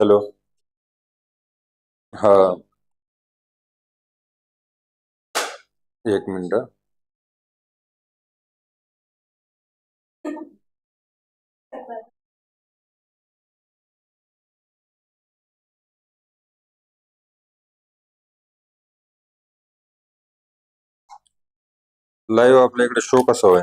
Hello. हा. एक minute. Live आपल्या इकडे शो कसा व्हाय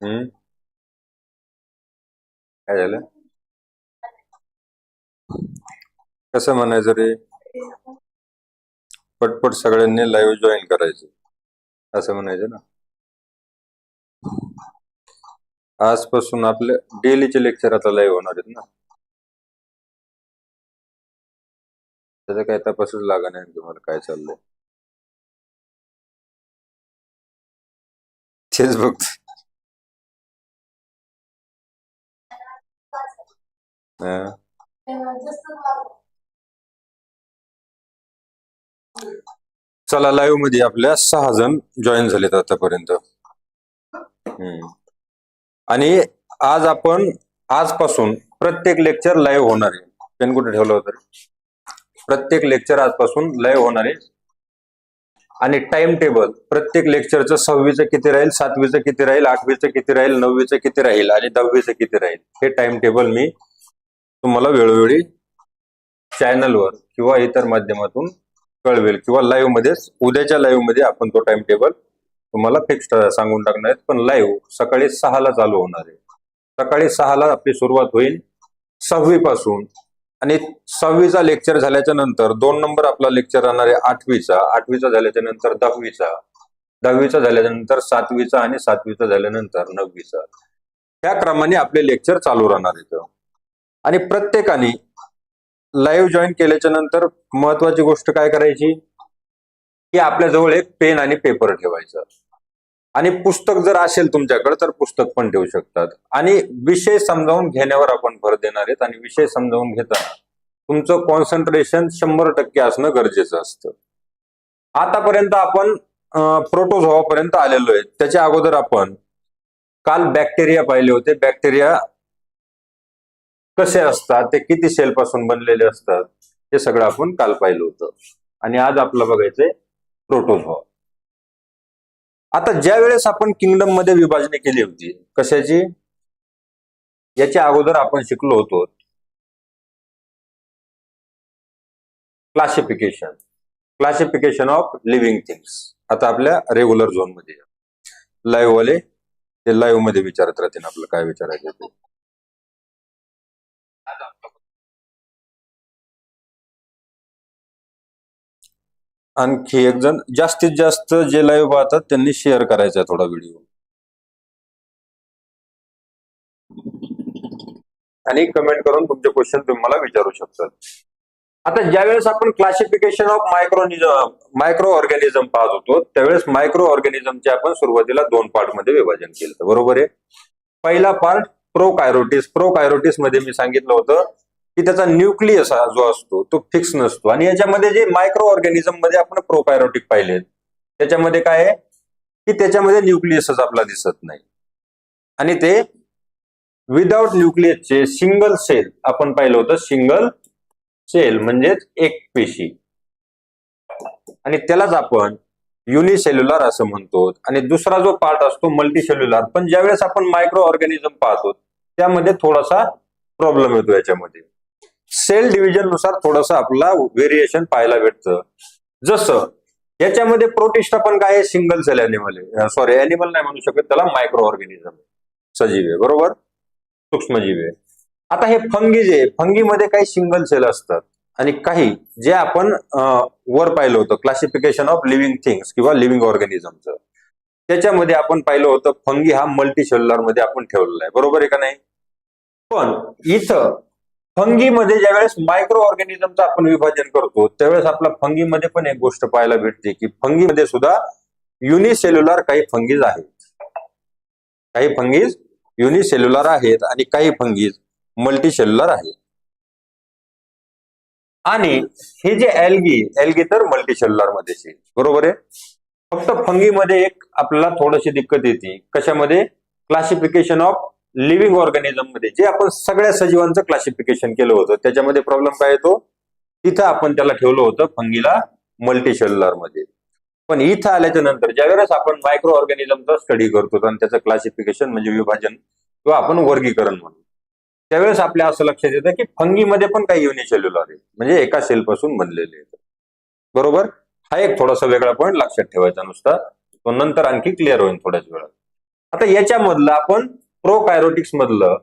हम्म काय झालं कसं म्हणायचं रे पटपट सगळ्यांनी लाईव्ह जॉईन करायचं असं म्हणायचं ना आजपासून आपले डेलीचे लेक्चर आता लाईव्ह होणार आहेत ना त्याचा काय तपासच लागा नाही तुम्हाला काय चाललंय तेच né? चला लाईव्हमध्ये आपल्या सहा जण जॉईन झालेत आतापर्यंत. आणि आज आपण आजपासून प्रत्येक लेक्चर लाईव्ह होणार आहे. पेन कुठे ठेवलं होतं? प्रत्येक लेक्चर आजपासून लाईव्ह होणार आहे. आणि टाइम टेबल प्रत्येक लेक्चरचं सहावीचं किती राहील सातवीचं किती राहील आठवीचं किती राहील नववीचं किती राहील आणि दहावीचं किती राहील? हे टाइम टेबल मी तुम्हाला वेळोवेळी चॅनलवर किंवा इतर माध्यमातून कळवेल किंवा लाईव्ह मध्येच उद्याच्या लाईव्हमध्ये आपण तो टाइम टेबल तुम्हाला फिक्स सांगून टाकणार आहेत. पण लाईव्ह सकाळी सहाला चालू होणार आहे. सकाळी सहाला आपली सुरुवात होईल सहावी पासून. आणि सहावीचा लेक्चर झाल्याच्यानंतर दोन नंबर आपला लेक्चर राहणार आहे आठवीचा. आठवीचा झाल्याच्यानंतर दहावीचा. दहावीचा झाल्याच्यानंतर सातवीचा आणि सातवीचा झाल्यानंतर नववीचा. त्या क्रमाने आपले लेक्चर चालू राहणार इथं आणि प्रत्येकाने लाईव्ह जॉईन केल्याच्यानंतर महत्वाची गोष्ट काय करायची? की आपल्या जवळ एक पेन आणि पेपर ठेवायचं. आणि पुस्तक जर असेल तुमच्याकडे तर पुस्तक पण ठेवू शकतात. आणि विषय समजावून घेण्यावर आपण भर देणार आहेत. आणि विषय समजावून घेताना तुमचं कॉन्सन्ट्रेशन शंभर टक्के असणं गरजेचं असतं. आतापर्यंत आपण प्रोटोझोवापर्यंत आलेलो आहे. त्याच्या अगोदर आपण काल बॅक्टेरिया पाहिले होते. बॅक्टेरिया कसे असतात ते किती सेल पासून बनलेले असतात हे सगळं आपण काल पाहिलं होतं. आणि आज आपलं बघायचंय प्रोटोझॉ आता ज्या वेळेस आपण किंगडममध्ये विभाजणी केली होती कशाची? याच्या अगोदर आपण शिकलो होतो. Classification classification of living things आता आपल्या रेग्युलर झोनमध्ये लाईव्ह वाले ते लाईव्हमध्ये विचारत राहतील आपलं काय विचारायचं आणखी एक जण जास्तीत जास्त जे लाईव्ह पाहतात त्यांनी शेअर करायचा थोडा व्हिडिओ आणि कमेंट करून तुमचे क्वेश्चन तुम्हाला विचारू शकतात. आता ज्यावेळेस आपण क्लासिफिकेशन ऑफ मायक्रोनिझम मायक्रो ऑर्गॅनिझम पाहत होतो त्यावेळेस मायक्रो ऑर्गॅनिझमचे आपण सुरुवातीला दोन पार्टमध्ये विभाजन केलं बरोबर आहे? पहिला पार्ट प्रो कायरोटीस प्रो कायरोटिसमध्ये मी सांगितलं होतं की त्याचा न्यूक्लियस हा जो असतो तो फिक्स नसतो. आणि याच्यामध्ये जे मायक्रो ऑर्गॅनिझममध्ये आपण प्रोपायरोटिक पाहिलेत त्याच्यामध्ये काय आहे? की त्याच्यामध्ये न्यूक्लियसच आपला दिसत नाही. आणि ते विदाउट न्यूक्लियसचे सिंगल सेल आपण पाहिलं होतं सिंगल सेल म्हणजेच एक पेशी. आणि त्यालाच आपण युनिसेल्युलर असं म्हणतो. आणि दुसरा जो पार्ट असतो मल्टीसेल्युलर पण ज्यावेळेस आपण मायक्रो ऑर्गॅनिझम पाहतो त्यामध्ये थोडासा प्रॉब्लेम येतो याच्यामध्ये. सेल डिव्हिजननुसार थोडस आपला व्हेरिएशन पाहायला भेटतं. जसं याच्यामध्ये प्रोटिस्टा पण काय सिंगल सेल अॅनिमल आहे. सॉरी अॅनिमल नाही म्हणू शकत त्याला मायक्रो ऑर्गॅनिझम सजीव आहे बरोबर? सूक्ष्मजीव आहे. आता हे फंगी जे फंगीमध्ये काही सिंगल सेल असतात. आणि काही जे आपण वर पाहिलं होतं क्लासिफिकेशन ऑफ लिव्हिंग थिंग्स किंवा लिव्हिंग ऑर्गॅनिझमचं त्याच्यामध्ये आपण पाहिलं होतं फंगी हा मल्टी सेल्युलरमध्ये आपण ठेवलेला आहे. बरोबर आहे का नाही? पण इथं फंगीमध्ये ज्यावेळेस मायक्रो ऑर्गॅनिझमचं आपण विभाजन करतो त्यावेळेस आपला फंगीमध्ये पण एक गोष्ट पाहायला भेटते की फंगीमध्ये सुद्धा युनिसेल्युलर काही फंगीज आहेत. काही फंगीज युनिसेल्युलर आहेत आणि काही फंगीज मल्टीसेल्युलर आहेत. आणि हे जे एल्गी एल्गी तर मल्टीसेल्युलरमध्ये बरोबर आहे? फक्त फंगीमध्ये एक आपल्याला थोडीशी दिक्कत येते. कशामध्ये? क्लासिफिकेशन ऑफ लिव्हिंग ऑर्गॅनिझममध्ये जे आपण सगळ्या सजीवांचं क्लासिफिकेशन केलं होतं त्याच्यामध्ये प्रॉब्लेम काय येतो? तिथं आपण त्याला ठेवलं होतं फंगीला मल्टीसेल्युलरमध्ये. पण इथं आल्याच्यानंतर ज्यावेळेस आपण मायक्रो ऑर्गॅनिझमचा स्टडी करतो आणि त्याचं क्लासिफिकेशन म्हणजे विभाजन किंवा आपण वर्गीकरण म्हणतो त्यावेळेस आपल्या असं लक्षात येतं की फंगीमध्ये पण काही युनिसेल्युलर आहे. म्हणजे एका सेलपासून बनलेले आहेत. बरोबर? हा एक थोडासा वेगळा पॉईंट लक्षात ठेवायचा नुसता. तो नंतर आणखी क्लिअर होईल थोड्याच वेळात. आता याच्यामधलं आपण प्रोकायरोटिक्स मधलं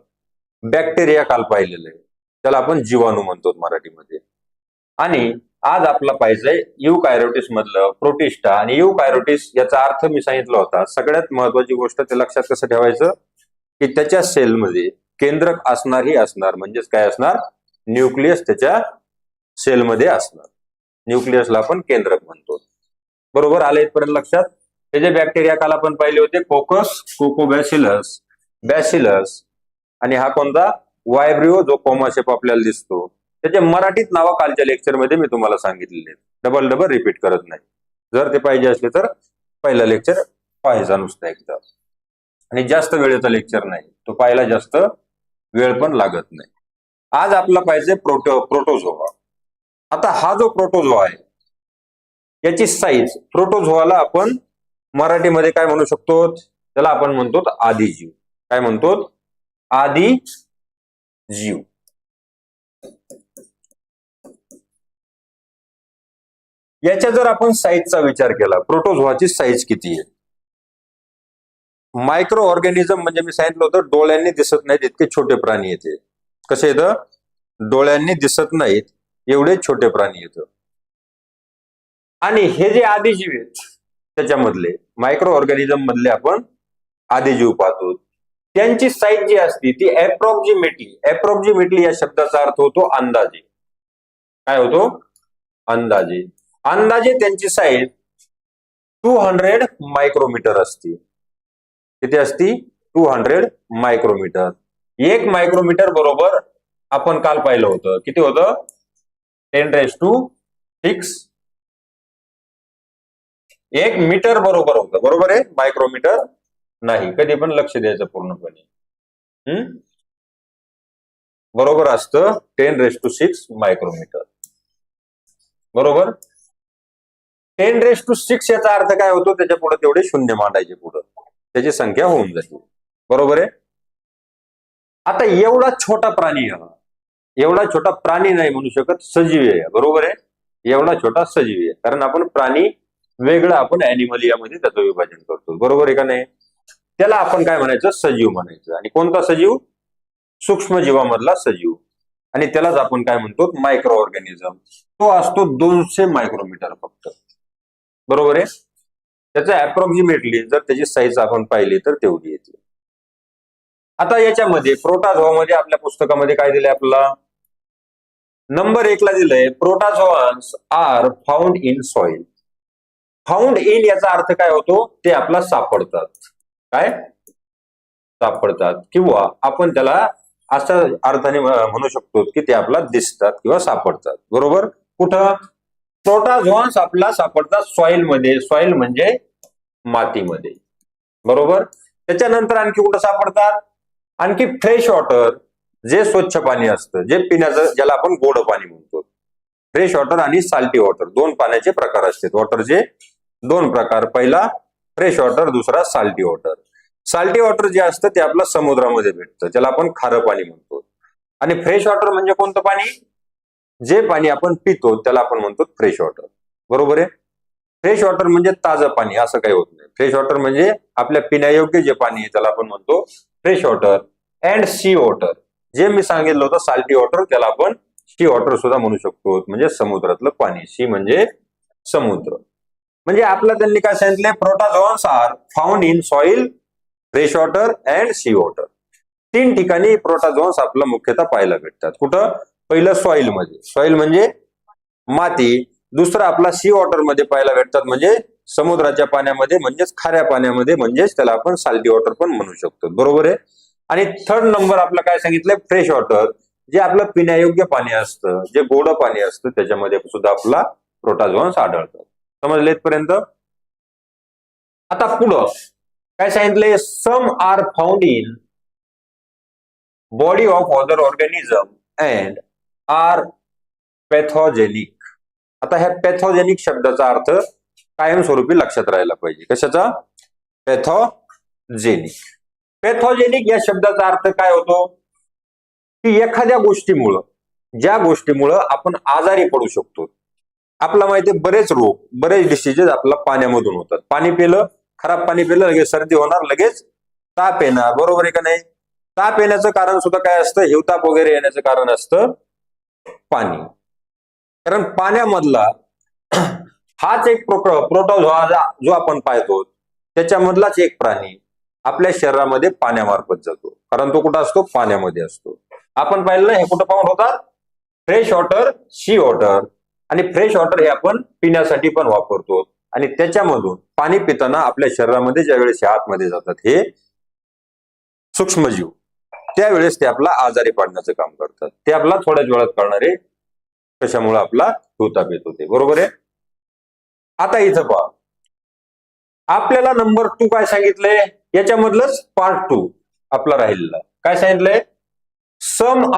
बॅक्टेरिया काल पाहिलेलं आहे. त्याला आपण जीवाणू म्हणतो मराठीमध्ये. आणि आज आपला पाहिजे यू कायरोटिस मधलं प्रोटिस्टा आणि यू कायरोटिस याचा अर्थ मी सांगितला होता सगळ्यात महत्वाची गोष्ट ते लक्षात कसं ठेवायचं? की त्याच्या सेलमध्ये केंद्रक असणार ही असणार म्हणजेच काय असणार? न्यूक्लियस त्याच्या सेलमध्ये असणार. न्यूक्लियसला आपण केंद्रक म्हणतो. बरोबर आले इथपर्यंत लक्षात? हे जे बॅक्टेरिया काल आपण पाहिले होते कोकस कोकोबॅसिलस बॅसिलस आणि हा कोणता? वायब्रिओ जो कोमाशेप आपल्याला दिसतो. त्याचे मराठीत नावं कालच्या लेक्चरमध्ये मी तुम्हाला सांगितलेले डबल डबल रिपीट करत नाही. जर ते पाहिजे असले तर पहिला लेक्चर पाहायचा नुसता एकदा. आणि जास्त वेळेचा लेक्चर नाही. तो पाहायला जास्त वेळ पण लागत नाही. आज आपला पाहिजे प्रोटो प्रोटोझोवा आता हा जो प्रोटोझोआ आहे याची साईज प्रोटोझोआला आपण मराठीमध्ये काय म्हणू शकतो? त्याला आपण म्हणतो आदिजीव. काय म्हणतो? आदी जीव. याच्या जर आपण साईजचा विचार केला प्रोटोझोआची साईज किती आहे? मायक्रो ऑर्गॅनिझम म्हणजे मी सांगितलं होतं डोळ्यांनी दिसत नाहीत इतके छोटे प्राणी येते. कसे येतं? डोळ्यांनी दिसत नाहीत एवढे छोटे प्राणी येतं. आणि हे जे आदिजीव आहेत त्याच्यामधले मायक्रो ऑर्गॅनिझम मधले आपण आदिजीव पाहतो. त्यांची साईज जी असते ती अप्रॉक्झिमेटली अप्रॉक्झिमेटली या शब्दाचा अर्थ होतो अंदाजे. काय होतो? अंदाजे. अंदाजे त्यांची साईज टू हंड्रेड मायक्रोमीटर असते. किती असती? टू हंड्रेड मायक्रोमीटर एक मायक्रोमीटर बरोबर आपण काल पाहिलं होतं. किती होतं? टेन रेस टू सिक्स एक मीटर बरोबर होतं. बरोबर आहे? मायक्रोमीटर नाही कधी पण लक्ष द्यायचं पूर्णपणे. हम्म बरोबर असतं ten raise to six micrometer बरोबर? टेन रेस टू सिक्स याचा अर्थ काय होतो? त्याच्या पुढे तेवढे शून्य मांडायचे पुढं. त्याची संख्या होऊन जाते बरोबर आहे? आता एवढा छोटा प्राणी हा. एवढा छोटा प्राणी नाही म्हणू शकत सजीव आहे. बरोबर आहे? एवढा छोटा सजीव आहे. कारण आपण प्राणी वेगळं आपण अॅनिमल यामध्ये त्याचं विभाजन करतो. बरोबर आहे का नाही? त्याला आपण काय म्हणायचं? सजीव म्हणायचं. आणि कोणता सजीव? सूक्ष्म जीवामधला सजीव. आणि त्यालाच आपण काय म्हणतो? मायक्रो ऑर्गॅनिझम तो असतो दोनशे मायक्रोमीटर फक्त. बरोबर आहे? त्याचं अप्रॉक्सिमेटली जर त्याची साईज आपण पाहिली तर तेवढी येते. आता याच्यामध्ये प्रोटाझोमध्ये आपल्या पुस्तकामध्ये काय दिलंय आपला नंबर एकला दिलंय protozoans are found in soil found in याचा अर्थ काय होतो? ते आपला सापडतात. काय? सापडतात. किंवा आपण त्याला अशा अर्थाने म्हणू शकतो की ते आपला दिसतात किंवा सापडतात. बरोबर? कुठं? प्रोटाझोन्स आपला सापडतात सॉइलमध्ये. सॉइल म्हणजे मातीमध्ये. बरोबर? त्याच्यानंतर आणखी कुठं सापडतात? आणखी फ्रेश वॉटर जे स्वच्छ पाणी असतं जे पिण्याचं ज्याला आपण गोड पाणी म्हणतो. फ्रेश वॉटर आणि साल्टी वॉटर दोन पाण्याचे प्रकार असतात. वॉटरचे दोन प्रकार. पहिला फ्रेश वॉटर दुसरा साल्टी वॉटर साल्टी वॉटर जे असतं ते आपलं समुद्रामध्ये भेटतं ज्याला आपण खारं पाणी म्हणतो. आणि फ्रेश वॉटर म्हणजे कोणतं पाणी? जे पाणी आपण पितो त्याला आपण म्हणतो फ्रेश वॉटर. बरोबर आहे? फ्रेश वॉटर म्हणजे ताजं पाणी असं काही होत नाही. फ्रेश वॉटर म्हणजे आपल्या पिण्यायोग्य जे पाणी आहे त्याला आपण म्हणतो fresh water and sea water. जे मी सांगितलं होतं साल्टी वॉटर त्याला आपण सी वॉटर सुद्धा म्हणू शकतो. म्हणजे समुद्रातलं पाणी. सी म्हणजे समुद्र. म्हणजे आपलं त्यांनी काय सांगितलंय? Protozoans are found in soil fresh water and sea water तीन ठिकाणी प्रोटाझॉन्स आपलं मुख्यतः पाहायला भेटतात. कुठं? पहिलं सॉइलमध्ये. सॉइल म्हणजे माती. दुसरं आपला सी वॉटरमध्ये पाहायला भेटतात म्हणजे समुद्राच्या पाण्यामध्ये म्हणजेच खाऱ्या पाण्यामध्ये म्हणजेच त्याला आपण साल्टी वॉटर पण म्हणू शकतो. बरोबर आहे? आणि थर्ड नंबर आपलं काय सांगितलंय? फ्रेश वॉटर जे आपलं पिण्यायोग्य पाणी असतं जे गोड पाणी असतं त्याच्यामध्ये सुद्धा आपला प्रोटाझॉन्स आढळतात. समजले इथपर्यंत आता पुढं. काय सांगितले some are found in body of other organism and are pathogenic आता ह्या पॅथॉजेनिक शब्दाचा अर्थ कायमस्वरूपी लक्षात राहायला पाहिजे. कशाचा? पॅथॉजेनिक पॅथॉजेनिक या शब्दाचा अर्थ काय होतो? की एखाद्या गोष्टीमुळं ज्या गोष्टीमुळं आपण आजारी पडू शकतो. आपला माहिती बरेच रोग बरेच डिसिजेस आपला पाण्यामधून होतात. पाणी पिलं खराब पाणी पिलं लगेच सर्दी होणार लगेच ताप येणार. बरोबर आहे का नाही? ताप येण्याचं कारण सुद्धा काय असतं? हिवताप वगैरे येण्याचं कारण असतं पाणी. कारण पाण्यामधला हाच एक प्रोटोझोआ जो आपण पाहतो त्याच्यामधलाच एक प्राणी आपल्या शरीरामध्ये पाण्यामार्फत जातो. कारण तो कुठं असतो? पाण्यामध्ये असतो. आपण पाहिलं ना हे कुठं पाहून होतात? Fresh water sea water. आणि फ्रेश वॉटर हे आपण पिण्यासाठी पण वापरतो. आणि त्याच्यामधून पाणी पिताना आपल्या शरीरामध्ये ज्या वेळेस आतमध्ये जातात हे सूक्ष्मजीव त्यावेळेस ते आपला आजारी पाडण्याचं काम करतात. ते आपला थोड्याच वेळात करणारे कशामुळे आपला हिवताप येत होते. बरोबर आहे? आता इथं पहा. आपल्याला नंबर टू काय सांगितलंय याच्यामधलंच पार्ट टू आपला राहिलेला. काय सांगितलंय? सम